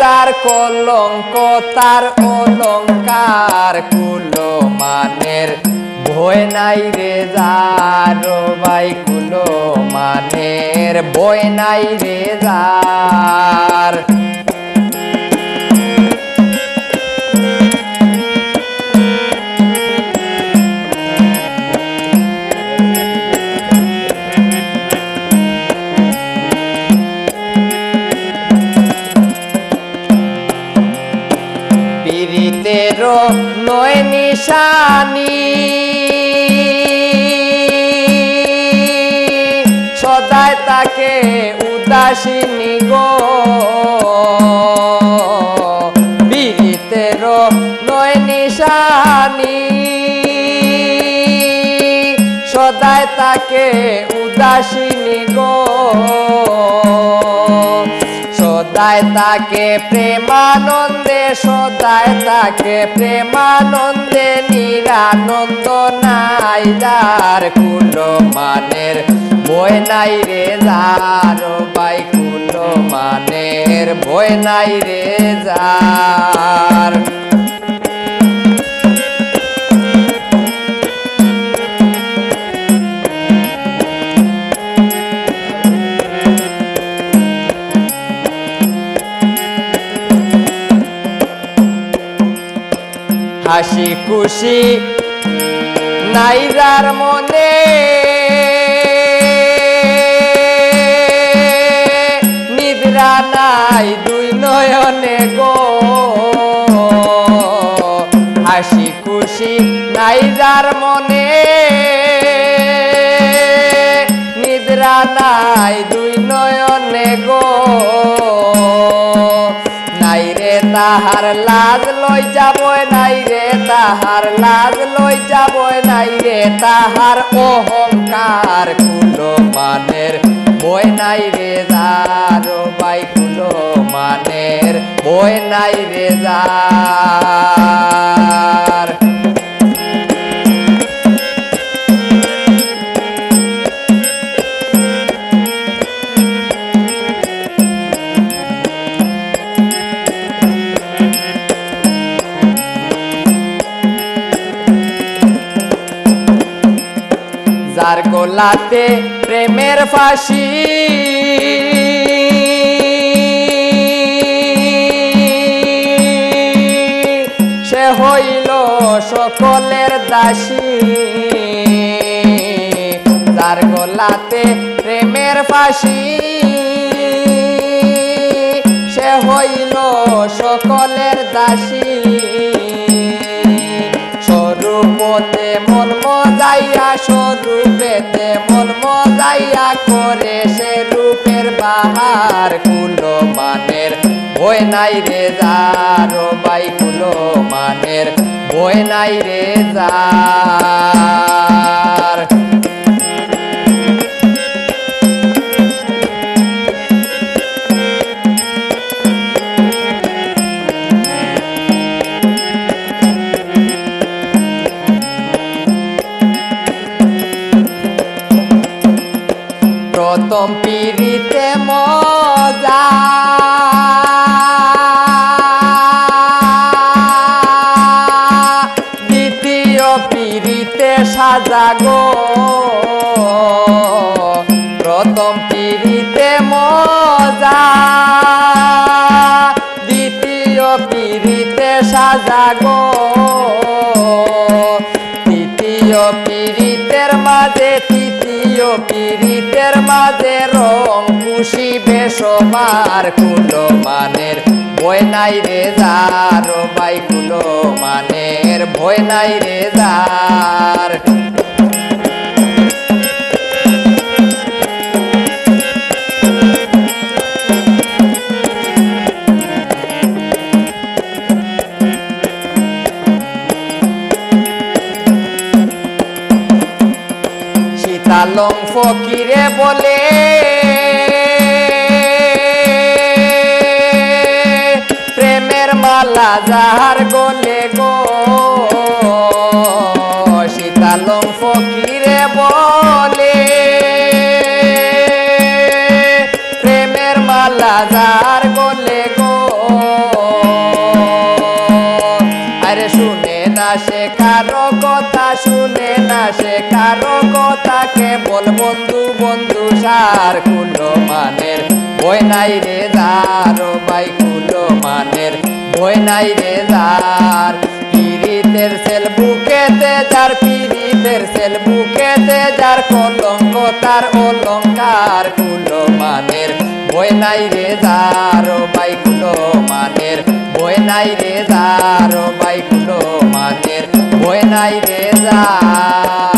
যার কলঙ্ক, তার অলঙ্কার কুলো মানের ভয় নাই রে যার ভাই কুলো মানের ভয় নাই রে যার পীড়িতের নয় নিশানি। সদায় তাকে উদাসীনী গো। পীড়িতের নয় নিশানি। সদায় তাকে উদাসীনী গো। সদায় তাকে প্রেমানন্দে, সদায় তাকে প্রেমানন্দে নিরানন্দ নাই যার কুলো মানের বই নাই রে যার বাই কুলো মানের বই নাই রে যার। হাসি খুশি নাই যার মনে। নিদ্রা নাই দুই নয়নে গো। হাসি খুশি নাই যার মনে। নিদ্রা নাই দুই নয়নে গো। নাই রে তাহার লাজ লই যাব তাহার লাজ লই যাব নাই রে, তাহার অহংকার কুলো মানের। বই নাই রে যার বাই কুলো মানের, বই নাই রে যার গোলাতে প্রেমের ফাঁসি। সে হইল সকলের দাসী। যার গোলাতে প্রেমের ফাঁসি। সে হইল সকলের দাসী। স্বরূপতে মন মজাইয়া স্বরূপেতে মন মজাইয়া করে সে রূপের বাহার কুলো মানের বই নাই রে যার বাই কুলো মানের বই নাই রে যার। প্রথম পিড়িতে মজা। দ্বিতীয় পিড়িতে সাজাগো তৃতীয় পিড়িতের মাঝে, তৃতীয় পিড়িতের মাঝে রং খুশি বেসবার কুলো মানের। ভয় নাই রে যার বাই কুলো মানের। ভয় নাই রে যার। সীতালং ফকিরে বলে, প্রেমের মালা যাহার গলে গো সীতালং ফকিরে বলে, প্রেমের মালা যার গলে গো সার কুলো মানের বই নাই রে ও ভাই কুলো মানের বই নাই রে যার পিরিতের সেল বুকেতে যার পিরিতের সেল বুকেতে যার, কলঙ্ক তার অলঙ্কার কুলো মানের বই নাই রে ও ভাই কুলো মানের বই নাই রে ও ভাই কুলো মানের বই নাই রে যার